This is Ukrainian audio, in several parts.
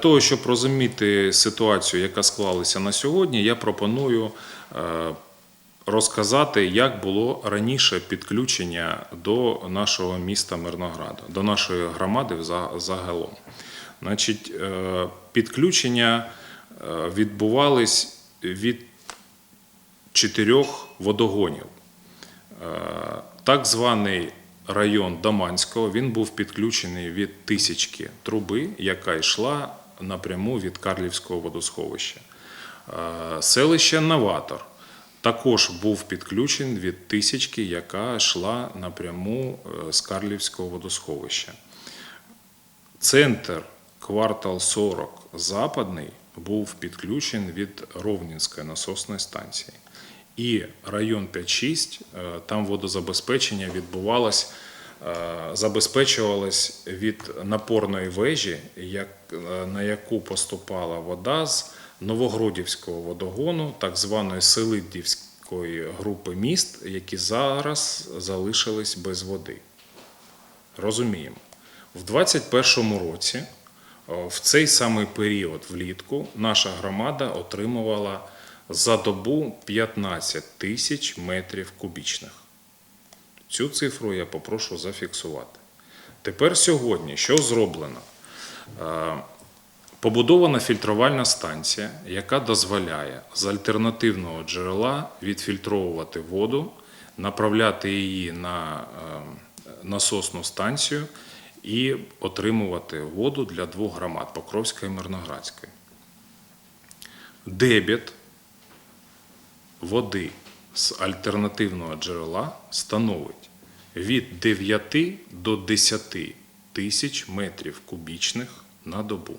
того, щоб розуміти ситуацію, яка склалася на сьогодні, я пропоную е, розказати, як було раніше підключення до нашого міста Мирнограда, до нашої громади загалом. Значить, е, підключення е, відбувались від чотирьох водогонів. Так званий район Даманського він був підключений від тисячки труби, яка йшла напряму від Карлівського водосховища. Е, Селище Новатор також був підключений від тисячки, яка йшла напряму е, з Карлівського водосховища. Центр квартал 40 Западний був підключений від Ровнінської насосної станції. І район 5-6, е, там водозабезпечення відбувалось, е, забезпечувалось від напорної вежі, е, на яку поступала вода з Новогродівського водогону, так званої Селидівської групи міст, які зараз залишились без води. Розуміємо. В 2021 році, в цей самий період влітку, наша громада отримувала за добу 15 тисяч метрів кубічних. Цю цифру я попрошу зафіксувати. Тепер сьогодні що зроблено? Е, Побудована фільтрувальна станція, яка дозволяє з альтернативного джерела відфільтровувати воду, направляти її на е, насосну станцію і отримувати воду для двох громад Покровської і Мирноградської. Дебіт води з альтернативного джерела становить від 9 до 10 тисяч метрів кубічних на добу.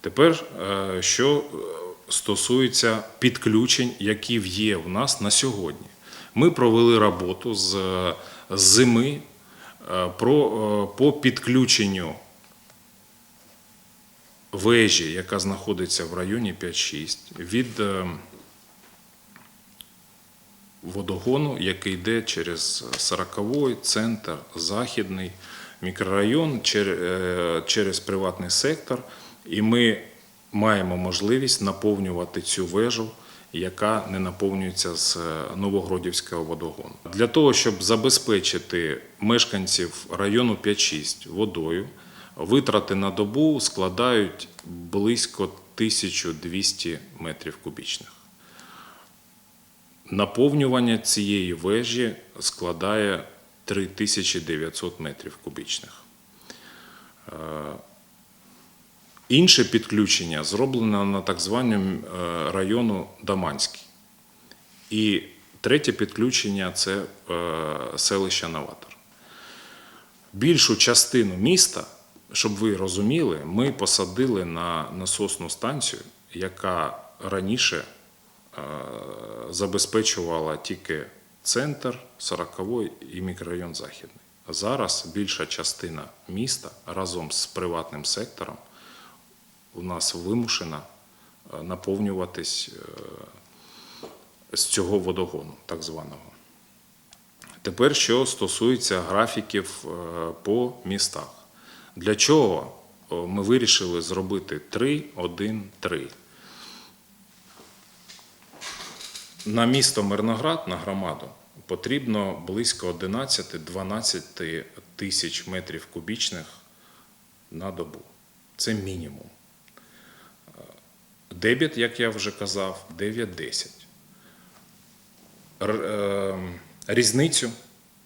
Тепер, е, що е, стосується підключень, які є в нас на сьогодні. Ми провели роботу з е, зими по підключенню вежі, яка знаходиться в районі 5-6, від водогону, який йде через 40-й, центр, західний мікрорайон, е, через приватний сектор. І ми маємо можливість наповнювати цю вежу, яка не наповнюється з е, Новогродівського водогону. Для того, щоб забезпечити мешканців району 5-6 водою, витрати на добу складають близько 1200 метрів кубічних. Наповнювання цієї вежі складає 3900 метрів кубічних. Е, Інше підключення зроблено на так званому е, району Даманський. І третє підключення це е, селище Новатор. Більшу частину міста, щоб ви розуміли, ми посадили на насосну станцію, яка раніше забезпечувала тільки центр, 40-й і мікрорайон Західний. Зараз більша частина міста разом з приватним сектором у нас вимушена е, наповнюватись е, з цього водогону, так званого. Тепер, що стосується графіків е, по містах. Для чого е, ми вирішили зробити 3, 1, 3? На місто Мирноград, на громаду, потрібно близько 11-12 тисяч метрів кубічних на добу. Це мінімум. Дебіт, як я вже казав, 9-10. Е, Різницю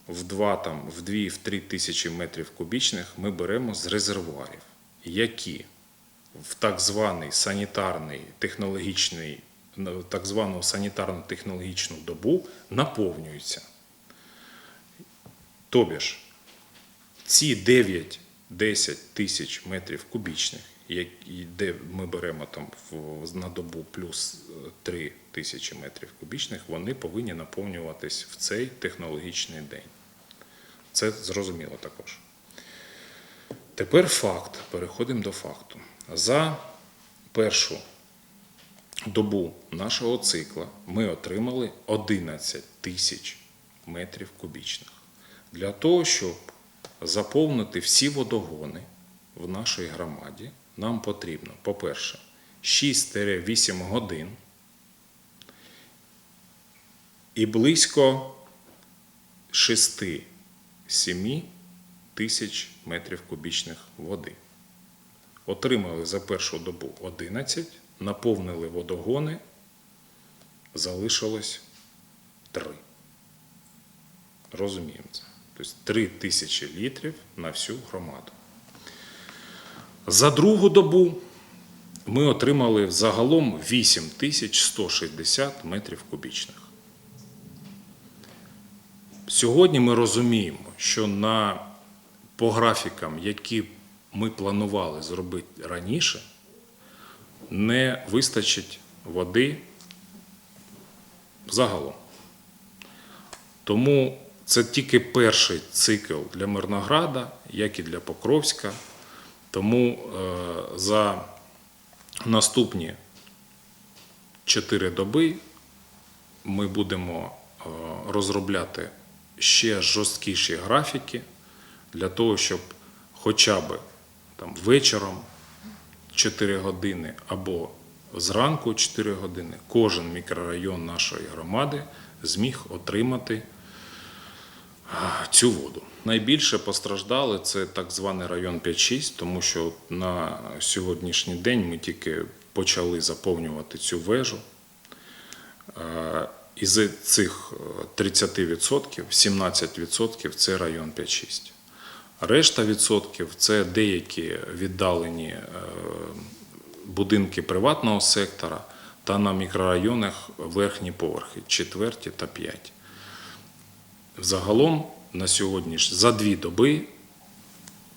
в 2, там, в 2, в 3 тисячі метрів кубічних ми беремо з резервуарів, які в так званий санітарний технологічний, так звану санітарно-технологічну добу наповнюються. Тобі ж, ці 9-10 тисяч метрів кубічних, де ми беремо там на добу плюс 3 тисячі метрів кубічних, вони повинні наповнюватись в цей технологічний день. Це зрозуміло також. Тепер факт. Переходимо до факту. За першу добу нашого цикла ми отримали 11 тисяч метрів кубічних. Для того, щоб заповнити всі водогони в нашій громаді, нам потрібно, по-перше, 6-8 годин і близько 6-7 тисяч метрів кубічних води. Отримали за першу добу 11, наповнили водогони, залишилось 3. Розуміємо це. Тобто 3 тисячі літрів на всю громаду. За другу добу ми отримали загалом 8160 метрів кубічних. Сьогодні ми розуміємо, що на, по графікам, які ми планували зробити раніше, не вистачить води загалом. Тому це тільки перший цикл для Мирнограда, як і для Покровська. Тому е, за наступні 4 доби ми будемо е, розробляти ще жорсткіші графіки для того, щоб хоча б там, вечором 4 години або зранку 4 години кожен мікрорайон нашої громади зміг отримати цю воду. Найбільше постраждали це так званий район 5-6, тому що на сьогоднішній день ми тільки почали заповнювати цю вежу. Е, Із цих е, 30% 17% це район 5-6. Решта відсотків це деякі віддалені е, будинки приватного сектора та на мікрорайонах верхні поверхи, четверті та п'ять. Загалом на сьогодні за дві доби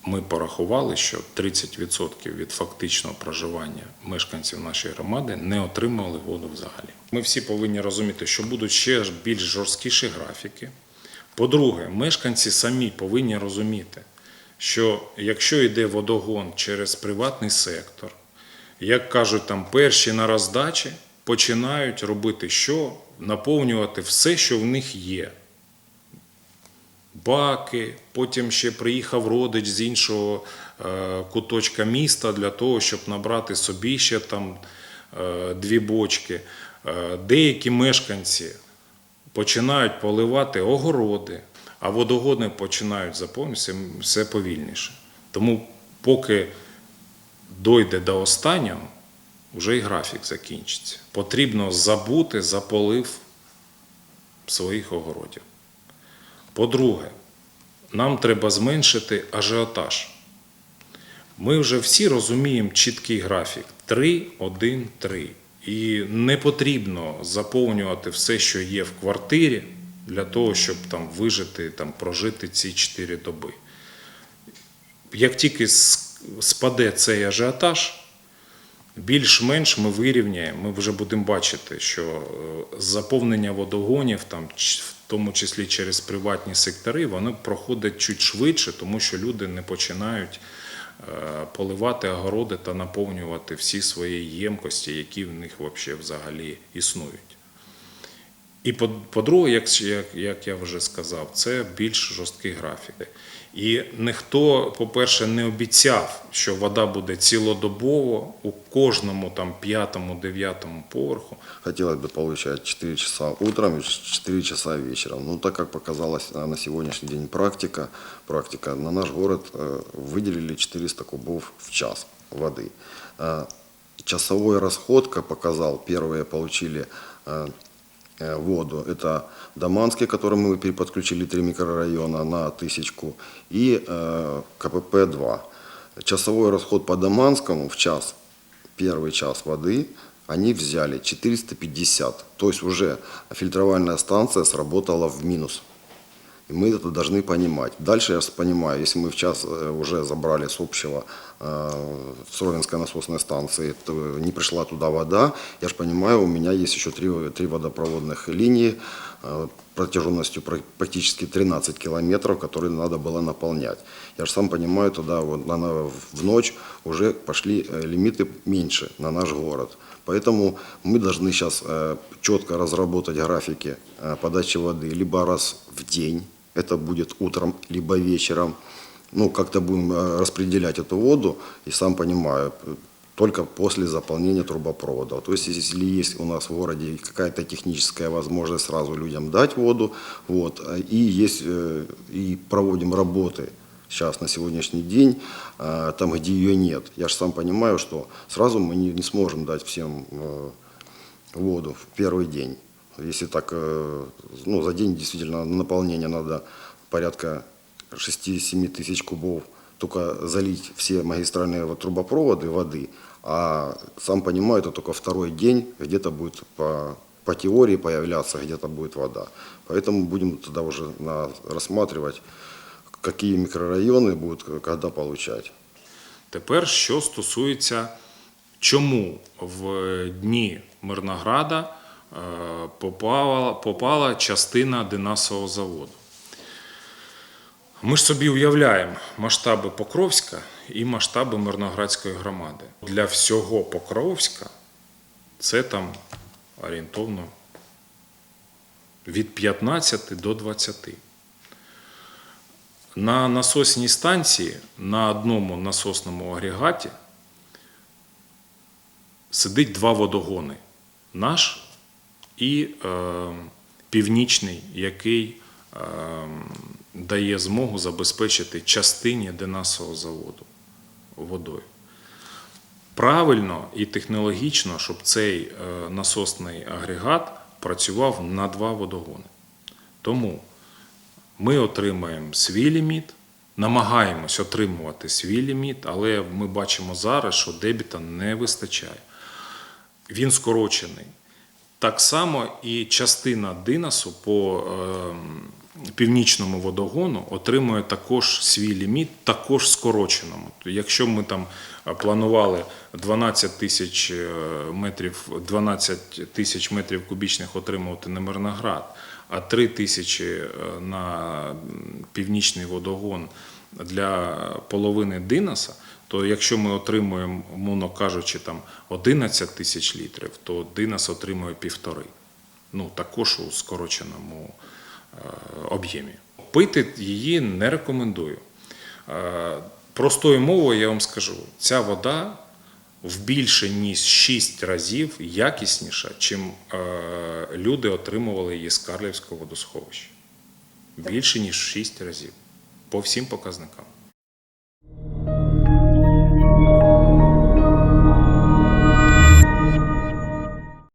ми порахували, що 30% від фактичного проживання мешканців нашої громади не отримали воду взагалі. Ми всі повинні розуміти, що будуть ще більш жорсткіші графіки. По-друге, мешканці самі повинні розуміти, що якщо йде водогон через приватний сектор, як кажуть, там перші на роздачі починають робити що? Наповнювати все, що в них є баки, потім ще приїхав родич з іншого е, куточка міста для того, щоб набрати собі ще там е, дві бочки. Е, Деякі мешканці починають поливати огороди, а водогоди починають заповнюватися все повільніше. Тому поки дойде до останнього, вже і графік закінчиться. Потрібно забути за полив своїх огородів. По-друге, нам треба зменшити ажіотаж. Ми вже всі розуміємо чіткий графік 3, 1, 3. І не потрібно заповнювати все, що є в квартирі, для того, щоб там вижити, там, прожити ці 4 доби. Як тільки спаде цей ажіотаж, більш-менш ми вирівняємо, ми вже будемо бачити, що е, заповнення водогонів, там, в тому числі через приватні сектори, воно проходить чуть швидше, тому що люди не починають е, поливати огороди та наповнювати всі свої ємкості, які в них взагалі існують. І по- по-друге, як, як, як я вже сказав, це більш жорсткий графік. І ніхто, по-перше, не обіцяв, що вода буде цілодобово у кожному там п'ятому, дев'ятому поверху. Хотелось бы получать 4 часа утром и 4 часа вечером. Но так как показалась э, на сегодняшний день практика, практика на наш город э, выделили 400 кубов в час воды. Э, Часовой расход, как показал, первые получили э, э, воду. Это Даманский, который мы переподключили три микрорайона на тысячку, и э, КПП-2. Часовой расход по Даманскому в час, первый час воды, они взяли 450. То есть уже фильтровальная станция сработала в минус. И мы это должны понимать. Дальше я понимаю, если мы в час э, уже забрали с общего э, с Ровенской насосной станции, то не пришла туда вода, я же понимаю, у меня есть еще три, три водопроводных линии э, протяженностью пра- практически 13 километров, которые надо было наполнять. Я же сам понимаю, туда вот на- на- в ночь уже пошли э, лимиты меньше на наш город. Поэтому мы должны сейчас четко разработать графики э, подачи воды либо раз в день, это будет утром, либо вечером, ну, как-то будем э, распределять эту воду, и сам понимаю, только после заполнения трубопровода. То есть, если есть у нас в городе какая-то техническая возможность сразу людям дать воду, вот, а, и есть, э, и проводим работы сейчас на сегодняшний день, там, где ее нет. Я же сам понимаю, что сразу мы не, не сможем дать всем э, воду в первый день. Если так, э, ну, за день действительно на наполнение надо порядка 6-7 тысяч кубов только залить все магистральные вот трубопроводы воды, а сам понимаю, это только второй день, где-то будет по, по теории появляться, где-то будет вода. Поэтому будем тогда уже на- рассматривать, какие микрорайоны будут э, когда получать. Тепер, що стосується, чому в дні Мирнограда е, попала, попала частина Динасового заводу. Ми ж собі уявляємо масштаби Покровська і масштаби Мирноградської громади. Для всього Покровська це там орієнтовно від 15 до 20. На насосній станції на одному насосному агрегаті сидить два водогони: наш і е, північний, який е, дає змогу забезпечити частині Денасового заводу водою. Правильно і технологічно, щоб цей е, насосний агрегат працював на два водогони. Тому ми отримаємо свій ліміт, намагаємось отримувати свій ліміт, але ми бачимо зараз, що дебіта не вистачає. Він скорочений. Так само і частина Динасу по ем, північному водогону отримує також свій ліміт, також скороченому. Якщо ми там е, планували 12 тисяч е, метрів, 12 тисяч метрів кубічних отримувати на Мирноград, а 3 тисячі е, на північний водогон для половини Динаса, то якщо ми отримуємо, мовно кажучи, там 11 тисяч літрів, то Динас отримує півтори. Ну, також у скороченому е, об'ємі. Пити її не рекомендую. Е, Простою мовою я вам скажу, ця вода в більше ніж 6 разів якісніша, чим е, люди отримували її з Карлівського водосховища. Більше ніж 6 разів по всім показникам.